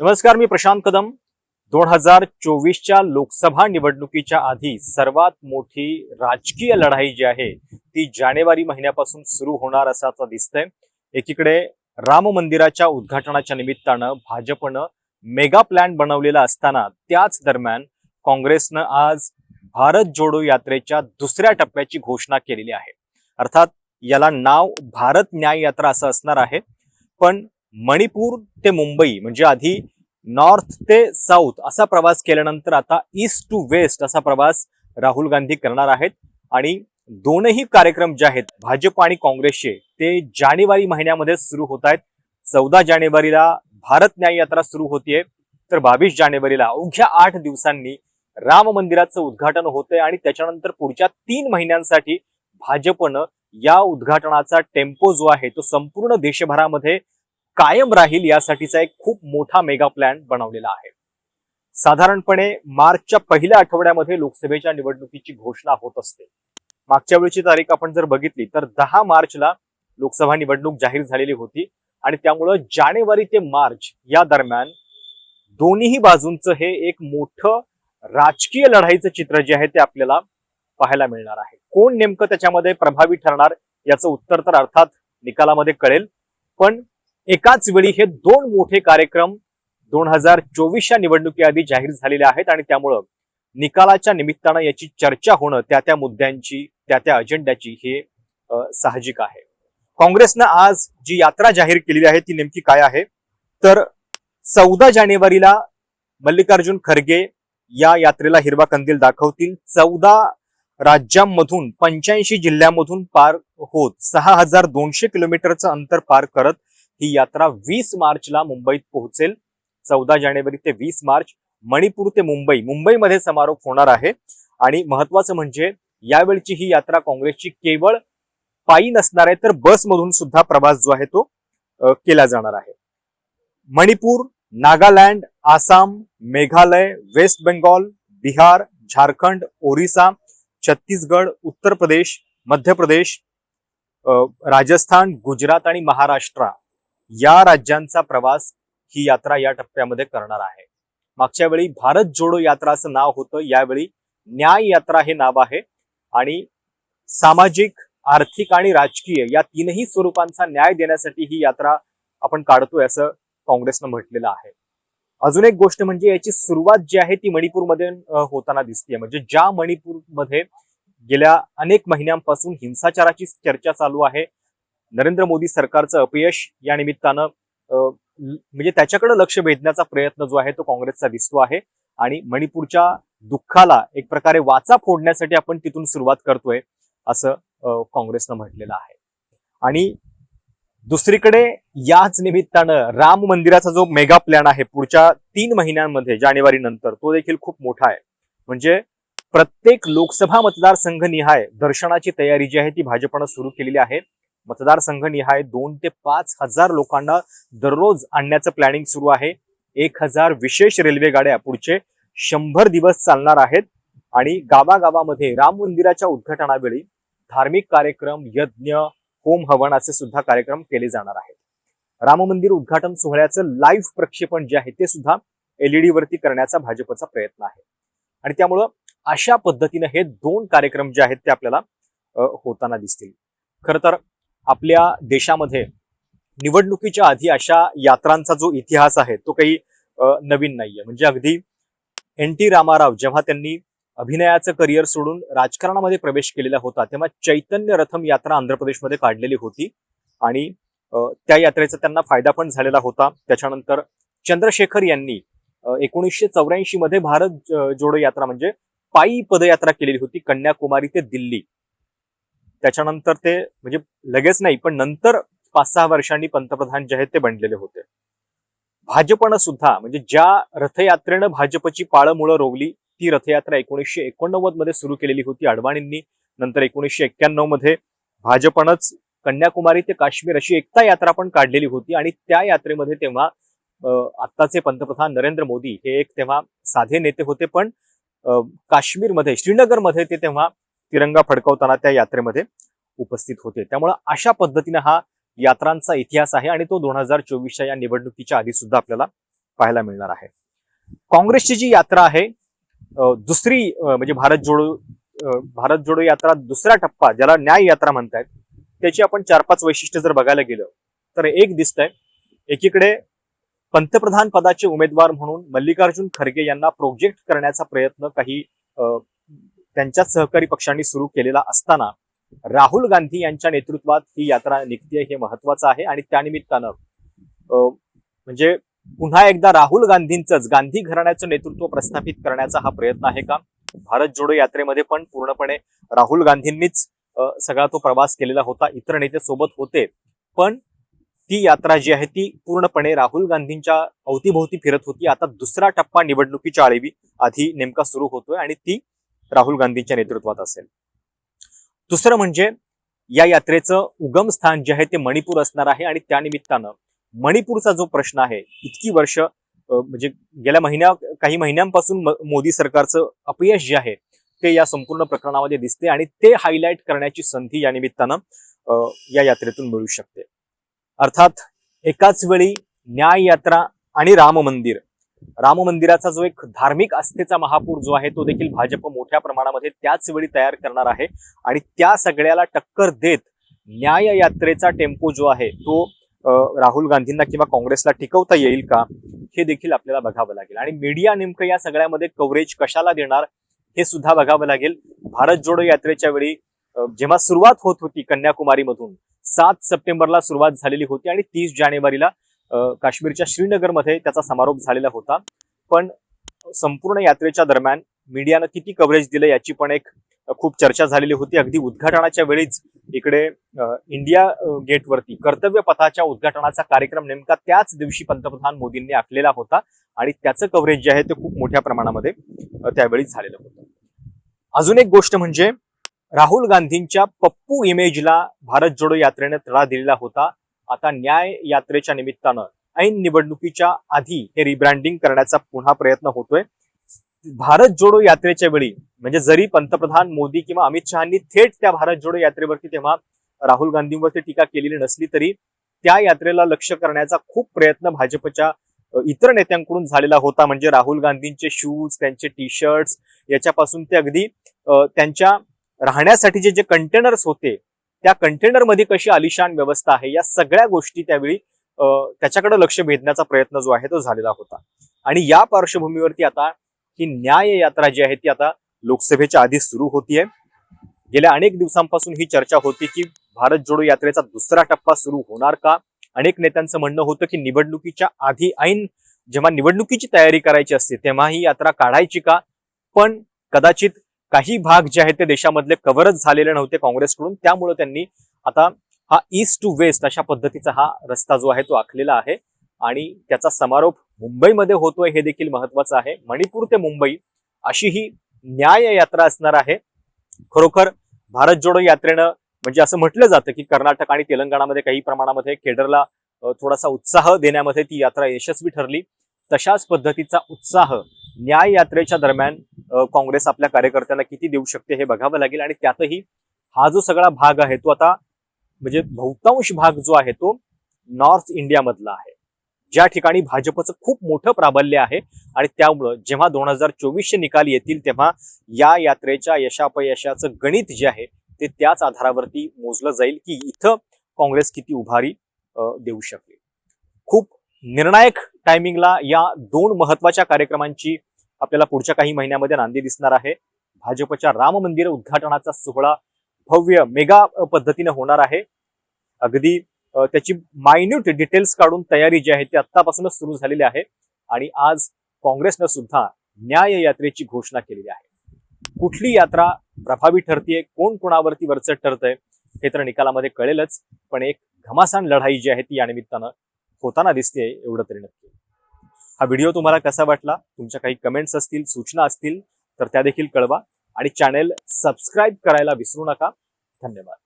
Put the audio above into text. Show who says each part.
Speaker 1: नमस्कार मी प्रशांत कदम. दोन हजार चोवीसच्या लोकसभा निवडणुकीच्या आधी सर्वात मोठी राजकीय लढाई जी आहे ती जानेवारी महिन्यापासून सुरू होणार असं दिसतंय. एकीकडे राम मंदिराच्या उद्घाटनाच्या निमित्तानं भाजपनं मेगा प्लॅन बनवलेला असताना त्याच दरम्यान काँग्रेसनं आज भारत जोडो यात्रेच्या दुसऱ्या टप्प्याची घोषणा केलेली आहे. अर्थात याला नाव भारत न्याय यात्रा असं असणार आहे. पण मणिपूर ते मुंबई म्हणजे आधी नॉर्थ ते साऊथ असा प्रवास केल्यानंतर आता ईस्ट टू वेस्ट असा प्रवास राहुल गांधी करणार आहेत. आणि दोनही कार्यक्रम जे आहेत भाजप आणि काँग्रेसचे ते जानेवारी महिन्यामध्ये सुरू होत आहेत. चौदा जानेवारीला भारत न्याय यात्रा सुरू होतीये. तर बावीस जानेवारीला अवघ्या आठ दिवसांनी राम मंदिराचं उद्घाटन होतंय आणि त्याच्यानंतर पुढच्या तीन महिन्यांसाठी भाजपनं या उद्घाटनाचा टेम्पो जो आहे तो संपूर्ण देशभरामध्ये कायम राहील यासाठीचा एक खूप मोठा मेगा प्लॅन बनवलेला आहे. साधारणपणे मार्चच्या पहिल्या आठवड्यामध्ये लोकसभेच्या निवडणुकीची घोषणा होत असते. मागच्या वेळची तारीख आपण जर बघितली तर दहा मार्चला लोकसभा निवडणूक जाहीर झालेली होती आणि त्यामुळं जानेवारी ते मार्च या दरम्यान दोन्ही बाजूंचं हे एक मोठं राजकीय लढाईचं चित्र जे आहे ते आपल्याला पाहायला मिळणार आहे. कोण नेमकं त्याच्यामध्ये प्रभावी ठरणार याचं उत्तर तर अर्थात निकालामध्ये कळेल पण एकाच वेळी हे दोन मोठे कार्यक्रम दोन हजार चोवीसच्या निवडणुकीआधी जाहीर झालेले आहेत आणि त्यामुळं निकालाच्या निमित्तानं याची चर्चा होणं त्या त्या मुद्द्यांची त्या त्या अजेंड्याची हे साहजिक आहे. काँग्रेसनं आज जी यात्रा जाहीर केलेली आहे ती नेमकी काय आहे? तर चौदा जानेवारीला मल्लिकार्जुन खरगे या यात्रेला हिरवा कंदील दाखवतील. चौदा राज्यांमधून पंच्याऐंशी जिल्ह्यांमधून पार होत सहा हजार दोनशे किलोमीटरचं अंतर पार करत ही यात्रा वीस मार्चला मुंबईत पोहोचेल. चौदा जानेवारी ते वीस मार्च मणिपूर ते मुंबई. मुंबईमध्ये समारोप होणार आहे. आणि महत्वाचं म्हणजे यावेळची ही यात्रा काँग्रेसची केवळ पायी नसणार आहे तर बसमधून सुद्धा प्रवास जो आहे तो केला जाणार आहे. मणिपूर नागालँड आसाम मेघालय वेस्ट बेंगॉल बिहार झारखंड ओरिसा छत्तीसगड उत्तर प्रदेश मध्य प्रदेश राजस्थान गुजरात आणि महाराष्ट्र या राज्यांचा प्रवास ही यात्रा या टप्प्यामध्ये करणार आहे. मागच्या वेळी भारत जोडो यात्रा असं नाव होतं यावेळी न्याय यात्रा हे नाव आहे आणि सामाजिक आर्थिक आणि राजकीय या तीनही स्वरूपांचा न्याय देण्यासाठी ही यात्रा आपण काढतोय असं काँग्रेसनं म्हटलेलं आहे. अजून एक गोष्ट म्हणजे याची सुरुवात जी आहे ती मणिपूरमध्ये होताना दिसते म्हणजे ज्या मणिपूरमध्ये गेल्या अनेक महिन्यांपासून हिंसाचाराची चर्चा चालू आहे नरेंद्र मोदी सरकारचं अपयश या निमित्तानं म्हणजे त्याच्याकडे लक्ष वेधण्याचा प्रयत्न जो आहे तो काँग्रेसचा दिसतो आहे. आणि मणिपूरच्या दुःखाला एक प्रकारे वाचा फोडण्यासाठी आपण तिथून सुरुवात करतोय असं काँग्रेसनं म्हटलेलं आहे. आणि दुसरीकडे याच निमित्तानं राम मंदिराचा जो मेगा प्लॅन आहे पुढच्या तीन महिन्यांमध्ये जानेवारी नंतर तो देखील खूप मोठा आहे. म्हणजे प्रत्येक लोकसभा मतदारसंघ निहाय दर्शनाची तयारी जी आहे ती भाजपनं सुरू केलेली आहे. मतदारसंघ निहाय दोन ते पाच हजार लोकांना दररोज आणण्याचं प्लॅनिंग सुरू आहे. एक हजार विशेष रेल्वे गाड्या पुढचे शंभर दिवस चालणार आहेत. आणि गावागावामध्ये राम मंदिराच्या उद्घाटनावेळी धार्मिक कार्यक्रम यज्ञ होम हवन असे सुद्धा कार्यक्रम केले जाणार आहेत. राम मंदिर उद्घाटन सोहळ्याचं लाईव्ह प्रक्षेपण जे आहे ते सुद्धा एलईडी वरती करण्याचा भाजपचा प्रयत्न आहे. आणि त्यामुळं अशा पद्धतीनं हे दोन कार्यक्रम जे आहेत ते आपल्याला होताना दिसतील. खर तर आपल्या देशामध्ये निवडणुकीच्या आधी अशा यात्रांचा जो इतिहास आहे तो काही नवीन नाहीये. म्हणजे अगदी एन टी रामाराव जेव्हा त्यांनी अभिनयाचं करिअर सोडून राजकारणामध्ये प्रवेश केलेला होता तेव्हा चैतन्य रथम यात्रा आंध्र प्रदेशमध्ये काढलेली होती आणि त्या यात्रेचा त्यांना फायदा पण झालेला होता. त्याच्यानंतर चंद्रशेखर यांनी एकोणीसशे चौऱ्याऐंशी मध्ये भारत जोडो यात्रा म्हणजे पायी पदयात्रा केलेली होती कन्याकुमारी ते दिल्ली. त्याच्यानंतर ते म्हणजे लगेच नाही पण नंतर पाच सहा वर्षांनी पंतप्रधान जे आहेत ते बनलेले होते. भाजपनं सुद्धा म्हणजे ज्या रथयात्रेनं भाजपची पाळमुळं रोवली ती रथयात्रा एकोणीसशे एकोणनव्वदमध्ये सुरू केलेली होती अडवाणींनी. नंतर एकोणीसशे एक्क्याण्णवमध्ये भाजपनंच कन्याकुमारी ते काश्मीर अशी एकता यात्रा पण काढलेली होती आणि त्या यात्रेमध्ये तेव्हा आत्ताचे पंतप्रधान नरेंद्र मोदी हे एक तेव्हा साधे नेते होते पण अं, काश्मीरमध्ये श्रीनगरमध्ये ते तेव्हा तिरंगा फडकवताना त्या यात्रेमध्ये उपस्थित होते. त्यामुळं अशा पद्धतीनं हा यात्रांचा इतिहास आहे आणि तो दोन हजार चोवीसच्या या निवडणुकीच्या आधी सुद्धा आपल्याला पाहायला मिळणार आहे. काँग्रेसची जी यात्रा आहे दुसरी म्हणजे भारत जोडो भारत जोडो यात्रा दुसरा टप्पा ज्याला न्याय यात्रा म्हणतायत त्याची आपण चार पाच वैशिष्ट्य जर बघायला गेलो तर एक दिसतंय एकीकडे पंतप्रधान पदाचे उमेदवार म्हणून मल्लिकार्जुन खरगे यांना प्रोजेक्ट करण्याचा प्रयत्न काही त्यांच्याच सहकारी पक्षांनी सुरू केलेला असताना राहुल गांधी यांच्या नेतृत्वात ही यात्रा निघते हे महत्वाचं आहे आणि त्यानिमित्तानं म्हणजे पुन्हा एकदा राहुल गांधींचंच गांधी घराण्याचं नेतृत्व प्रस्थापित करण्याचा हा प्रयत्न आहे का? भारत जोडो यात्रेमध्ये पण पूर्णपणे राहुल गांधींनीच सगळा तो प्रवास केलेला होता इतर नेते सोबत होते पण ती यात्रा जी आहे ती पूर्णपणे राहुल गांधींच्या अवतीभोवती फिरत होती. आता दुसरा टप्पा निवडणुकीच्या आळीवी आधी नेमका सुरू होतोय आणि ती राहुल गांधींच्या नेतृत्वात असेल. दुसरं म्हणजे या यात्रेचं उगम स्थान जे आहे ते मणिपूर असणार आहे आणि त्यानिमित्तानं मणिपूरचा जो प्रश्न आहे इतकी वर्ष म्हणजे गेल्या महिन्या काही महिन्यांपासून मोदी सरकारचं अपयश जे आहे ते या संपूर्ण प्रकरणामध्ये दिसते आणि ते हायलाईट करण्याची संधी या निमित्तानं या यात्रेतून मिळू शकते. अर्थात एकाच वेळी न्याय यात्रा आणि राम मंदिर राम मंदिराचा जो एक धार्मिक आस्थेचा महापूर जो आहे तो देखील भाजप मोठ्या प्रमाणामध्ये त्याच वेळी तयार करणार आहे. आणि त्या सगळ्याला टक्कर देत न्याय यात्रेचा टेम्पो जो आहे तो राहुल गांधींना किंवा काँग्रेसला टिकवता येईल का हे देखील आपल्याला बघावं लागेल. आणि मीडिया नेमकं या सगळ्यामध्ये कव्हरेज कशाला देणार हे सुद्धा बघावं लागेल. भारत जोडो यात्रेच्या वेळी जेव्हा सुरुवात होत होती कन्याकुमारीमधून सात सप्टेंबरला सुरुवात झालेली होती आणि तीस जानेवारीला काश्मीरच्या श्रीनगरमध्ये त्याचा समारोप झालेला होता. पण संपूर्ण यात्रेच्या दरम्यान मीडियानं किती कव्हरेज दिलं याची पण एक खूप चर्चा झालेली होती. अगदी उद्घाटनाच्या वेळीच इकडे इंडिया गेटवरती कर्तव्य पथाच्या उद्घाटनाचा कार्यक्रम नेमका त्याच दिवशी पंतप्रधान मोदींनी आखलेला होता आणि त्याचं कव्हरेज जे आहे ते खूप मोठ्या प्रमाणामध्ये त्यावेळी झालेलं होतं. अजून एक गोष्ट म्हणजे राहुल गांधींच्या पप्पू इमेजला भारत जोडो यात्रेने तडा दिलेला होता. आता न्याय यात्रेच्या निमित्तानं ऐन निवडणुकीच्या आधी हे रिब्रँडिंग करण्याचा पुन्हा प्रयत्न होतोय. भारत जोडो यात्रेच्या वेळी म्हणजे जरी पंतप्रधान मोदी किंवा अमित शहानी थेट त्या भारत जोडो यात्रेवरती तेव्हा राहुल गांधींवरती टीका केलेली नसली तरी त्या यात्रेला लक्ष करण्याचा खूप प्रयत्न भाजपच्या इतर नेत्यांकडून झालेला होता. म्हणजे राहुल गांधींचे शूज त्यांचे टी शर्ट्स याच्यापासून ते अगदी त्यांच्या राहण्यासाठी जे जे कंटेनर्स होते त्या कंटेनरमध्ये कशी आलिशान व्यवस्था आहे या सगळ्या गोष्टी त्यावेळी त्याच्याकडे लक्ष वेधण्याचा प्रयत्न जो आहे तो झालेला होता. आणि या पार्श्वभूमीवरती आता ही न्याय यात्रा जी आहे ती आता लोकसभेच्या आधी सुरू होतीये. गेल्या अनेक दिवसांपासून ही चर्चा होती की भारत जोडो यात्रेचा दुसरा टप्पा सुरू होणार का? अनेक नेत्यांचं म्हणणं होतं की निवडणुकीच्या आधी ऐन जेव्हा निवडणुकीची तयारी करायची असते तेव्हा ही यात्रा काढायची का? पण कदाचित काही भाग जे आहेत ते देशामधले कव्हरच झालेले नव्हते काँग्रेसकडून. त्यामुळे त्यांनी आता हा ईस्ट टू वेस्ट अशा पद्धतीचा हा रस्ता जो आहे तो आखलेला आहे. आणि त्याचा समारोप मुंबईमध्ये होतोय हे देखील महत्वाचं आहे. मणिपूर ते मुंबई अशी ही न्याय यात्रा असणार आहे. खरोखर भारत जोडो यात्रेनं म्हणजे असं म्हटलं जातं की कर्नाटक आणि तेलंगणामध्ये काही प्रमाणामध्ये केडरला थोडासा उत्साह देण्यामध्ये ती यात्रा यशस्वी ठरली. तशाच पद्धतीचा उत्साह न्याय यात्रेच्या दरम्यान काँग्रेस आपल्या कार्यकर्त्यांना किती देऊ शकते हे बघावं लागेल आणि त्यातही हा जो सगळा भाग आहे तो आता म्हणजे बहुतांश भाग जो आहे तो नॉर्थ इंडियामधला आहे. ज्या ठिकाणी भाजपचं खूप मोठं प्राबल्य आहे आणि त्यामुळं जेव्हा दोन हजार चोवीसचे निकाल येतील तेव्हा या यात्रेच्या यशापयशाचं गणित जे आहे ते त्याच आधारावरती मोजलं जाईल की इथं काँग्रेस किती उभारी देऊ शकेल. खूप निर्णायक टायमिंगला या दोन महत्त्वाच्या कार्यक्रमांची आपल्याला पुढच्या काही महिन्यामध्ये नांदी दिसणार आहे. भाजपच्या राम मंदिर उद्घाटनाचा सोहळा भव्य मेगा पद्धतीने होणार आहे. अगदी त्याची मायन्यूट डिटेल्स काढून तयारी जी आहे ती आत्तापासूनच सुरू झालेली आहे आणि आज काँग्रेसनं सुद्धा न्याय यात्रेची घोषणा केलेली आहे. कुठली यात्रा प्रभावी ठरतीये कोण कोणावरती वरचढ ठरतंय हे तर निकालामध्ये कळेलच पण एक घमासान लढाई जी आहे ती या निमित्तानं होताना दिसते एवढं तरी नक्की. हा व्हिडिओ तुम्हाला कसा वाटला? तुमच्या काही कमेंट्स असतील सूचना असतील तर त्या देखील कळवा. आणि चॅनेल सबस्क्राईब करायला विसरू नका. धन्यवाद.